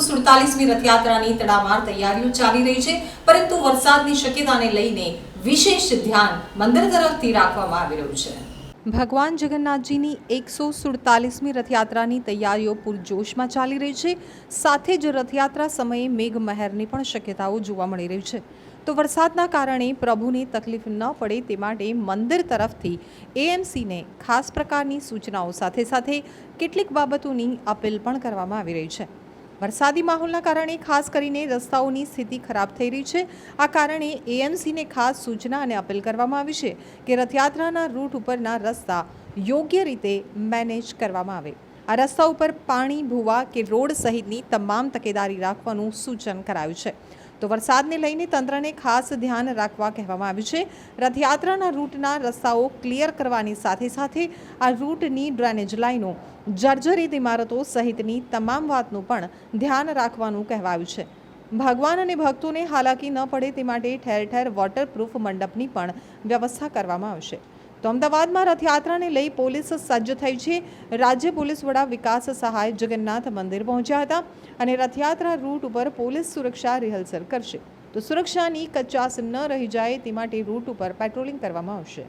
સુડતાલીસમી રથયાત્રાની તડામાર તૈયારીઓ ચાલી રહી છે, પરંતુ વરસાદની શક્યતાને લઈને વિશેષ ધ્યાન મંદિર તરફથી રાખવામાં આવી રહ્યું છે. ભગવાન જગન્નાથજીની એકસો સુડતાલીસમી રથયાત્રાની તૈયારીઓ પૂરજોશમાં ચાલી રહી છે, સાથે જ રથયાત્રા સમયે મેઘમહેરની પણ શક્યતાઓ જોવા મળી રહી છે. તો વરસાદના કારણે પ્રભુને તકલીફ ન પડે તે માટે મંદિર તરફથી એએમસીને ખાસ પ્રકારની સૂચનાઓ સાથે સાથે કેટલીક બાબતોની અપીલ પણ કરવામાં આવી રહી છે. વરસાદી માહોલના કારણે ખાસ કરીને રસ્તાઓની સ્થિતિ ખરાબ થઈ રહી છે. આ કારણે એએમસીને ખાસ સૂચના અને અપીલ કરવામાં આવી છે કે રથયાત્રાના રૂટ ઉપરના રસ્તા યોગ્ય રીતે મેનેજ કરવામાં આવે. આ રસ્તા ઉપર પાણી, ભૂવા કે રોડ સહિતની તમામ તકેદારી રાખવાનું સૂચન કરાયું છે. તો વરસાદને લઈને તંત્રને ખાસ ધ્યાન રાખવા કહેવામાં આવ્યું છે. રથયાત્રાના રૂટના રસ્તાઓ ક્લિયર કરવાની સાથે સાથે આ રૂટની ડ્રેનેજ લાઇનો જર્જરિત ઇમારતો સહિતની તમામ વાતનું પણ ધ્યાન રાખવાનું કહેવાયું છે. ભગવાન અને ભક્તોને હાલાકી ન પડે તે માટે ઠેર ઠેર વોટરપ્રૂફ મંડપની પણ વ્યવસ્થા કરવામાં આવશે. તો અમદાવાદમાં રથયાત્રાને લઈ પોલીસ સજ્જ થઈ છે. રાજ્ય પોલીસ વડા વિકાસ સહાય જગન્નાથ મંદિર પહોંચ્યા હતા અને રથયાત્રા રૂટ ઉપર પોલીસ સુરક્ષા રિહર્સલ કરશે. તો સુરક્ષાની કચાસ ન રહી જાય તે માટે રૂટ ઉપર પેટ્રોલિંગ કરવામાં આવશે.